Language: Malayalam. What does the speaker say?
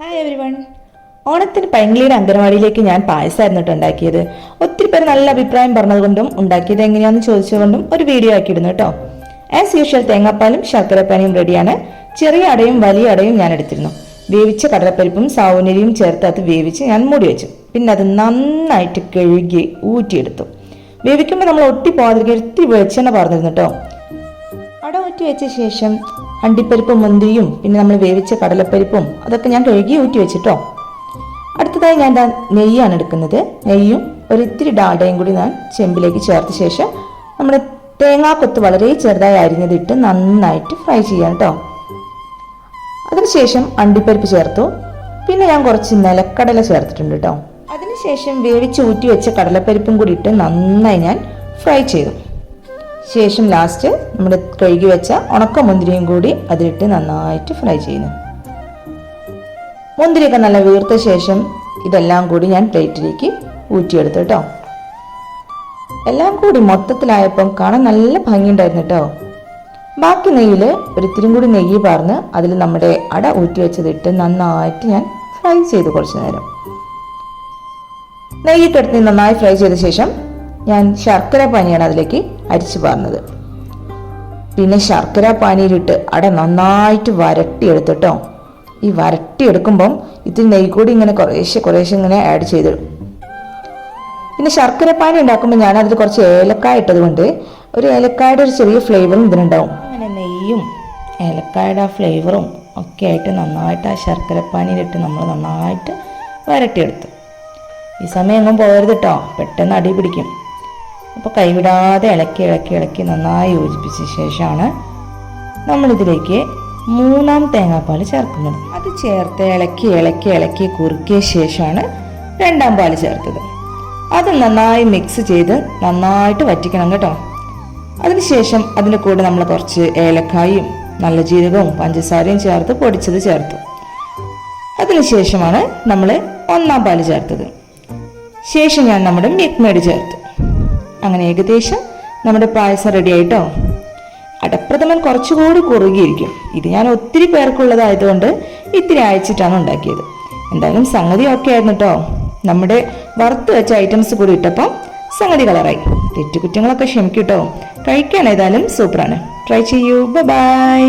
ഹായ് എവരി വൺ ഓണത്തിന് പൈങ്കിളിയുടെ അംഗനവാടിയിലേക്ക് ഞാൻ പായസമായിരുന്നു ഉണ്ടാക്കിയത്. ഒത്തിരി പേര് നല്ല അഭിപ്രായം പറഞ്ഞതുകൊണ്ടും ഉണ്ടാക്കിയത് എങ്ങനെയാണെന്ന് ചോദിച്ചുകൊണ്ടും ഒരു വീഡിയോ ആക്കിയിരുന്നു കേട്ടോ. ആസ് യൂഷ്വൽ തേങ്ങാപ്പാലും ശർക്കരപ്പാനിയും റെഡിയാണ് ചെറിയ അടയും വലിയ അടയും ഞാൻ എടുത്തിരുന്നു. വേവിച്ച കടലപ്പരിപ്പും സാവുനരിയും ചേർത്ത് അത് വേവിച്ച് ഞാൻ മൂടി വെച്ചു. പിന്നെ അത് നന്നായിട്ട് കഴുകി ഊറ്റിയെടുത്തു. വേവിക്കുമ്പോൾ നമ്മൾ ഒട്ടി പോകാതിരിക്കാൻ ഒത്തിരി വെളിച്ചെണ്ണ പറഞ്ഞിരുന്നു കേട്ടോ. അട ഊറ്റി വെച്ച ശേഷം അണ്ടിപ്പരിപ്പും മുന്തിരിയും പിന്നെ നമ്മൾ വേവിച്ച കടലപ്പരിപ്പും അതൊക്കെ ഞാൻ കഴുകി ഊറ്റി വെച്ചിട്ടോ. അടുത്തതായി ഞാൻ നെയ്യാണ് എടുക്കുന്നത്. നെയ്യും ഒരിത്തിരി ഡാൽഡയും കൂടി ഞാൻ ചെമ്പിലേക്ക് ചേർത്ത ശേഷം നമ്മുടെ തേങ്ങാക്കൊത്ത് വളരെ ചെറുതായി അരിഞ്ഞതിട്ട് നന്നായിട്ട് ഫ്രൈ ചെയ്യാം കേട്ടോ അതിനുശേഷം അണ്ടിപ്പരിപ്പ് ചേർത്തു. പിന്നെ ഞാൻ കുറച്ച് നിലക്കടല ചേർത്തിട്ടുണ്ട് കേട്ടോ അതിനുശേഷം വേവിച്ച് ഊറ്റി വെച്ച കടലപ്പരിപ്പും കൂടി ഇട്ട് നന്നായി ഞാൻ ഫ്രൈ ചെയ്തു. ശേഷം ലാസ്റ്റ് നമ്മൾ കഴുകി വെച്ച ഉണക്ക മുന്തിരിയും കൂടി അതിലിട്ട് നന്നായിട്ട് ഫ്രൈ ചെയ്യുന്നു. മുന്തിരിയൊക്കെ നല്ല വീർത്ത ശേഷം ഇതെല്ലാം കൂടി ഞാൻ പ്ലേറ്റിലേക്ക് ഊറ്റിയെടുത്തു കേട്ടോ എല്ലാം കൂടി മൊത്തത്തിലായപ്പം കാണാൻ നല്ല ഭംഗിയുണ്ടായിരുന്നു കേട്ടോ ബാക്കി നെയ്യിൽ ഒരിത്തിരി കൂടി നെയ്യ് പാർന്ന് അതിൽ നമ്മുടെ അട ഊറ്റി വെച്ചതിട്ട് നന്നായിട്ട് ഞാൻ ഫ്രൈ ചെയ്തു കുറച്ച് നേരം. നെയ്യിട്ടെടുത്ത് നന്നായി ഫ്രൈ ചെയ്ത ശേഷം ഞാൻ ശർക്കര പാനിയാണ് അതിലേക്ക് അരിച്ചു പാർന്നത്. പിന്നെ ശർക്കര പാനിയിലിട്ട് അട നന്നായിട്ട് വരട്ടിയെടുത്തിട്ടോ. ഈ വരട്ടിയെടുക്കുമ്പം ഇത്തിരി നെയ്യ് കൂടി ഇങ്ങനെ കുറേശ്ശെ കുറേശ്ശെ ഇങ്ങനെ ആഡ് ചെയ്തിടും പിന്നെ ശർക്കര പാനി ഉണ്ടാക്കുമ്പോൾ ഞാൻ അതിൽ കുറച്ച് ഏലക്കായ ഇട്ടത് കൊണ്ട് ഒരു ഏലക്കായുടെ ഒരു ചെറിയ ഫ്ലേവറും ഇതിനുണ്ടാവും. അങ്ങനെ നെയ്യും ഏലക്കായുടെ ആ ഫ്ലേവറും ഒക്കെ ആയിട്ട് നന്നായിട്ട് ആ ശർക്കര പാനിയിലിട്ട് നമ്മൾ നന്നായിട്ട് വരട്ടിയെടുത്തു. ഈ സമയം എങ്ങും പോകരുത് കേട്ടോ പെട്ടെന്ന് അടി പിടിക്കും. അപ്പോൾ കൈവിടാതെ ഇളക്കി ഇളക്കി ഇളക്കി നന്നായി യോജിപ്പിച്ച ശേഷമാണ് നമ്മളിതിലേക്ക് മൂന്നാം തേങ്ങാപ്പാൽ ചേർക്കുന്നത്. അത് ചേർത്ത് ഇളക്കി ഇളക്കി ഇളക്കി കുറുക്കിയ ശേഷമാണ് രണ്ടാം പാൽ ചേർത്തത്. അത് നന്നായി മിക്സ് ചെയ്ത് നന്നായിട്ട് വറ്റിക്കണം കേട്ടോ. അതിനുശേഷം അതിന്റെ കൂടെ നമ്മൾ കുറച്ച് ഏലക്കായും നല്ല ജീരകവും പഞ്ചസാരയും ചേർത്ത് പൊടിച്ചത് ചേർത്തു. അതിനുശേഷമാണ് നമ്മൾ ഒന്നാം പാൽ ചേർത്തത്. ശേഷം ഞാൻ നമ്മുടെ മിൽക്ക് മേഡ് ചേർത്തു. അങ്ങനെ ഏകദേശം നമ്മുടെ പായസം റെഡി ആയിട്ടോ? അടപ്രഥമൻ കുറച്ചുകൂടി കുറുകിയിരിക്കും. ഇത് ഞാൻ ഒത്തിരി പേർക്കുള്ളതായതുകൊണ്ട് ഇത്തിരി അയച്ചിട്ടാണ് ഉണ്ടാക്കിയത്. എന്തായാലും സംഗതി ഒക്കെ ആയിരുന്നു കേട്ടോ നമ്മുടെ വറുത്ത് വെച്ച ഐറ്റംസ് കൂടി ഇട്ടപ്പം സംഗതി കളറായി തെറ്റുകുറ്റങ്ങളൊക്കെ ക്ഷമിക്കൂട്ടോ കഴിക്കാൻ ഏതായാലും സൂപ്പറാണ് ട്രൈ ചെയ്യൂ. ബൈ